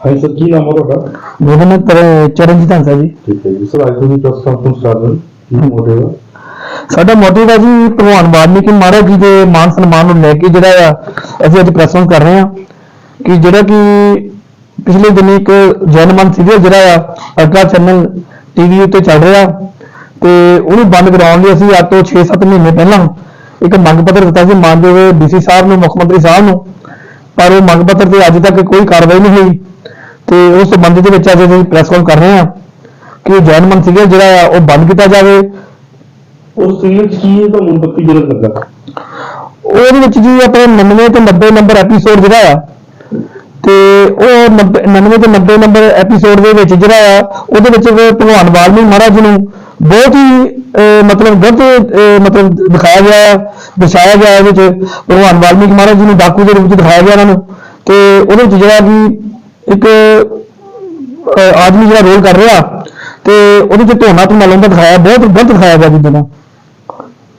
ਹਾਂਜੀ ਸਰ ਕੀ ਨਾਮ ਹੈ ਤੁਹਾਡਾ? ਮੇਰਾ ਨਾਮ ਤਰ- ਚਰਨਜੀਤ ਹੰਸਾ ਜੀ। ਠੀਕ ਹੈ ਜੀ। ਸਰ ਅੱਜ ਤੁਸੀਂ ਪ੍ਰੈਸ ਕਾਨਫਰੰਸ ਕਰ ਰਹੇ ਹੋ ਕੀ ਮੋਟਿਵ ਹੈ ਸਾਡਾ ਮੋਟਿਵ ਹੈ ਜੀ ਭਗਵਾਨ ਵਾਲਮੀਕੀ ਮਹਾਰਾਜ ਜੀ ਦੇ ਮਾਨ ਸਨਮਾਨ ਨੂੰ ਲੈ ਕੇ ਜਿਹੜਾ ਆ ਅਸੀਂ ਅੱਜ ਪ੍ਰੈਸ ਕਰ ਰਹੇ ਹਾਂ ਕਿ ਜਿਹੜਾ ਕਿ ਪਿਛਲੇ ਦਿਨੀ ਇੱਕ ਜਨਮਨ ਸੀਰੀਅਲ ਜਿਹੜਾ ਆ ਅਲਟਰਾ ਚੈਨਲ ਟੀਵੀ ਉੱਤੇ ਚੱਲ ਰਿਹਾ। ਤੇ ਉਹਨੂੰ ਬੰਦ ਕਰਾਉਣ ਲਈ ਅਸੀਂ ਅੱਜ ਤੋਂ 6-7 ਮਹੀਨੇ ਪਹਿਲਾਂ ਇੱਕ ਮੰਗ ਪੱਤਰ ਦਿੱਤਾ ਸੀ ਮਾਨਯੋਗ ਡੀਸੀ ਸਾਹਿਬ ਨੂੰ ਮੁੱਖ ਮੰਤਰੀ ਸਾਹਿਬ ਨੂੰ। ਪਰ ਉਹ ਮੰਗ ਪੱਤਰ ਤੇ ਅੱਜ ਤੱਕ ਕੋਈ ਕਾਰਵਾਈ ਨਹੀਂ ਹੋਈ। ਤੇ ਉਸ ਸੰਬੰਧ ਦੇ ਵਿੱਚ ਅੱਜ ਅਸੀਂ ਪ੍ਰੈਸ ਕਾਨਫਰੰਸ ਕਰ ਰਹੇ ਹਾਂ ਕਿ ਜਨਮਨ ਸੀਰੀਅਲ ਜਿਹੜਾ ਉਹ ਬੰਦ ਕੀਤਾ ਜਾਵੇ। ਉਸ ਸੀਰੀਅਲ ਕੀ ਤੁਹਾਨੂੰ ਪੱਕੀ ਜਰੂਰਤ ਲੱਗਾ ਉਹਦੇ ਵਿੱਚ ਜੀ ਆਪਣੇ 99 ਤੇ 90 ਨੰਬਰ ਐਪੀਸੋਡ ਜਿਹੜਾ ਆ ਤੇ ਉਹ 90 99 ਤੇ 90 ਨੰਬਰ ਐਪੀਸੋਡ ਦੇ ਵਿੱਚ ਜਿਹੜਾ ਆ ਉਹਦੇ ਵਿੱਚ ਉਹ ਭਗਵਾਨ ਵਾਲਮੀਕ ਮਹਾਰਾਜ ਨੂੰ ਬਹੁਤ ਹੀ ਮਤਲਬ ਗਲਤ ਮਤਲਬ ਦਿਖਾਇਆ ਗਿਆ ਆ ਦਰਸਾਇਆ ਗਿਆ ਇਹਦੇ ਵਿੱਚ। ਭਗਵਾਨ ਵਾਲਮੀਕ ਮਹਾਰਾਜ ਜੀ ਨੂੰ ਡਾਕੂ ਦੇ ਰੂਪ ਵਿੱਚ ਦਿਖਾਇਆ ਗਿਆ ਇਹਨਾਂ ਨੂੰ। ਤੇ ਉਹਦੇ ਵਿੱਚ ਜਿਹੜਾ ਕਿ ਇੱਕ ਆਦਮੀ ਜਿਹੜਾ ਰੋਲ ਕਰ ਰਿਹਾ ਤੇ ਉਹਦੇ ਵਿੱਚ ਧੋਣਾ ਧੁਨਾ ਲਾਉਂਦਾ ਦਿਖਾਇਆ ਬਹੁਤ ਗਲਤ ਦਿਖਾਇਆ ਗਿਆ ਜੀ ਨਾਲ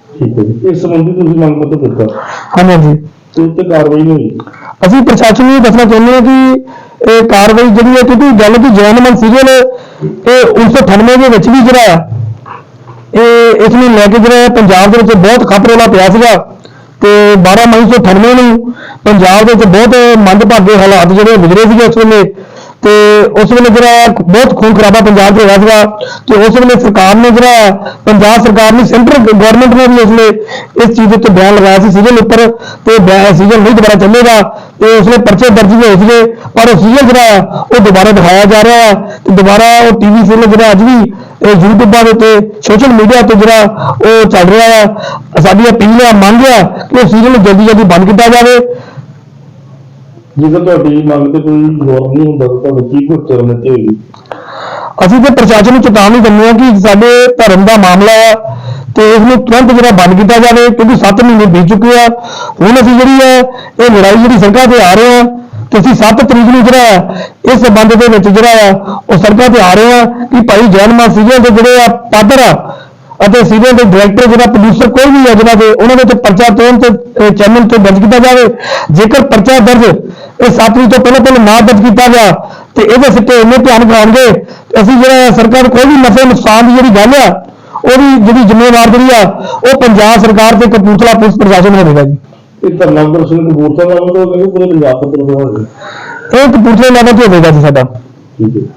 ਠੀਕ ਹੈ ਜੀ। ਇਸ ਸੰਬੰਧੀ ਤੁਸੀਂ ਮੰਗ ਪੱਤਰ ਦਿੱਤਾ। ਹਾਂਜੀ ਤੇ ਉੱਤੇ ਕਾਰਵਾਈ ਨਹੀਂ ਹੋਈ। ਅਸੀਂ ਪ੍ਰਸ਼ਾਸਨ ਨੂੰ ਦੱਸਣਾ ਚਾਹੁੰਦੇ ਹਾਂ ਕਿ ਇਹ ਕਾਰਵਾਈ ਜਿਹੜੀ ਹੈ ਕਿਉਂਕਿ ਗੱਲ ਦੀ ਜੈਨਮਨ ਸੀਰੀਅਲ ਇਹ 1998 ਦੇ ਵਿੱਚ ਵੀ ਜਿਹੜਾ ਇਹ ਇਸ ਨੂੰ ਲੈ ਕੇ ਜਿਹੜਾ ਪੰਜਾਬ ਦੇ ਵਿੱਚ ਬਹੁਤ ਖਪਰੋਲਾ ਪਿਆ ਸੀਗਾ ਤੇ 12 ਮਈ 1998 ਨੂੰ ਪੰਜਾਬ ਦੇ ਵਿੱਚ ਬਹੁਤ ਮੰਦਭਾਗੇ ਹਾਲਾਤ ਜਿਹੜੇ ਗੁਜ਼ਰੇ ਸੀਗੇ ਉਸ ਵੇਲੇ। ਤੇ ਉਸ ਵੇਲੇ ਜਿਹੜਾ ਬਹੁਤ ਖੂਨ ਖਰਾਬਾ ਪੰਜਾਬ 'ਚ ਹੋਇਆ ਸੀਗਾ ਤੇ ਉਸ ਵੇਲੇ ਸਰਕਾਰ ਨੇ ਜਿਹੜਾ ਪੰਜਾਬ ਸਰਕਾਰ ਨੇ ਸੈਂਟਰ ਗਵਰਨਮੈਂਟ ਨੇ ਵੀ ਉਸ ਵੇਲੇ ਇਸ ਚੀਜ਼ ਉੱਤੇ ਬਿਆਨ ਲਗਾਇਆ ਸੀ ਸੀਜ਼ਨ ਉੱਪਰ ਤੇ ਸੀਜ਼ਨ ਨਹੀਂ ਦੁਬਾਰਾ ਚੱਲੇਗਾ ਤੇ ਉਸ ਵੇਲੇ ਪਰਚੇ ਦਰਜ ਹੋਏ ਸੀਗੇ, ਪਰ ਉਹ ਸੀਜ਼ਨ ਜਿਹੜਾ ਆ ਉਹ ਦੁਬਾਰਾ ਦਿਖਾਇਆ ਜਾ ਰਿਹਾ ਹੈ ਤੇ ਦੁਬਾਰਾ ਉਹ ਟੀਵੀ ਸੀਰੀਅਲ ਜਿਹੜਾ ਅੱਜ ਵੀ ਯੂਟਿਊਬਾਂ ਦੇ ਉੱਤੇ ਸੋਸ਼ਲ ਮੀਡੀਆ ਤੇ ਜਿਹੜਾ ਉਹ ਚੱਲ ਰਿਹਾ ਆ ਸਾਡੀ ਅਪੀਲ ਹੈ ਮੰਗ ਹੈ ਕਿ ਉਹ ਸੀਰੀਅਲ ਜਲਦੀ ਜਲਦੀ ਬੰਦ ਕੀਤਾ ਜਾਵੇ। ਜੇਕਰ ਤੁਹਾਡੀ ਮੰਗ ਤੇ ਕੋਈ ਗੌਰ ਨਹੀਂ ਹੁੰਦਾ ਤਾਂ ਤੁਹਾਨੂੰ ਕੀ ਕੁਝ ਕਰਨ ਦਿੱਤੀ ਹੋਏਗੀ ਅਸੀਂ ਤੇ ਪ੍ਰਸ਼ਾਸਨ ਨੂੰ ਚੇਤਾਵਨੀ ਦਿੰਦੇ ਹਾਂ ਕਿ ਸਾਡੇ ਧਰਮ ਦਾ ਮਾਮਲਾ ਆ ਤੇ ਇਸ ਨੂੰ ਤੁਰੰਤ ਜਿਹੜਾ ਬੰਦ ਕੀਤਾ ਜਾਵੇ, ਕਿਉਂਕਿ 7 ਮਹੀਨੇ ਬੀਤ ਚੁੱਕੇ ਆ। ਹੁਣ ਅਸੀਂ ਜਿਹੜੀ ਹੈ ਇਹ ਲੜਾਈ ਜਿਹੜੀ ਸੜਕਾਂ ਤੇ ਆ ਰਹੇ ਆ, ਤੇ ਅਸੀਂ 7 ਤਰੀਕ ਨੂੰ ਜਿਹੜਾ ਆ, ਇਸ ਸੰਬੰਧ ਦੇ ਵਿੱਚ ਜਿਹੜਾ ਆ, ਉਹ ਸੜਕਾਂ ਤੇ ਆ ਰਹੇ ਆ ਕਿ ਭਾਈ ਜੈਨਮਾ ਸੀਰੀਅਲ ਦੇ ਜਿਹੜੇ ਆ ਪਾਤਰ ਆ, ਅਤੇ ਸੀਰੀਅਲ ਦੇ ਡਾਇਰੈਕਟਰ ਜਿਹੜਾ ਪ੍ਰੋਡਿਊਸਰ ਕੋਈ ਵੀ ਹੈ ਜਿਹਨਾਂ ਦੇ, ਉਹਨਾਂ ਦੇ ਤੇ ਪਰਚਾ ਤੋੜਨ ਤੇ ਚੈਨਲ ਤੋਂ ਦਰਜ ਕੀਤਾ ਜਾਵੇ। ਜੇਕਰ ਪਰਚਾ ਦਰਜ ਇਹ 7 ਤਰੀਕ ਤੋਂ ਪਹਿਲਾਂ ਪਹਿਲਾਂ ਨਾ ਦਰਜ ਕੀਤਾ ਗਿਆ ਤੇ ਇਹਦੇ ਸਿੱਟੇ ਇੰਨੇ ਧਿਆਨ ਕਰਾਉਣਗੇ ਅਸੀਂ ਜਿਹੜਾ ਸਰਕਾਰ ਕੋਈ ਵੀ ਨਫੇ ਨੁਕਸਾਨ ਦੀ ਜਿਹੜੀ ਗੱਲ ਆ ਉਹਦੀ ਜਿਹੜੀ ਜ਼ਿੰਮੇਵਾਰ ਜਿਹੜੀ ਆ ਉਹ ਪੰਜਾਬ ਸਰਕਾਰ ਤੇ ਕਪੂਰਥਲਾ ਪੁਲਿਸ ਪ੍ਰਸ਼ਾਸਨ ਹੋਵੇਗਾ ਜੀ। ਇਹ ਧਰਨਾ ਪ੍ਰਦਰਸ਼ਨ ਕਪੂਰਥਲਾ ਦਾ ਮਤਲਬ ਹੈ ਕਿ ਪੂਰੇ ਪੰਜਾਬ ਪ੍ਰਦਰਸ਼ਨ ਹੋਵੇਗਾ। ਇਹ ਕਪੂਰਥਲੇ ਲੈਵਲ ਤੇ ਹੋਵੇਗਾ ਜੀ ਸਾਡਾ। ਜੀ ਜੀ।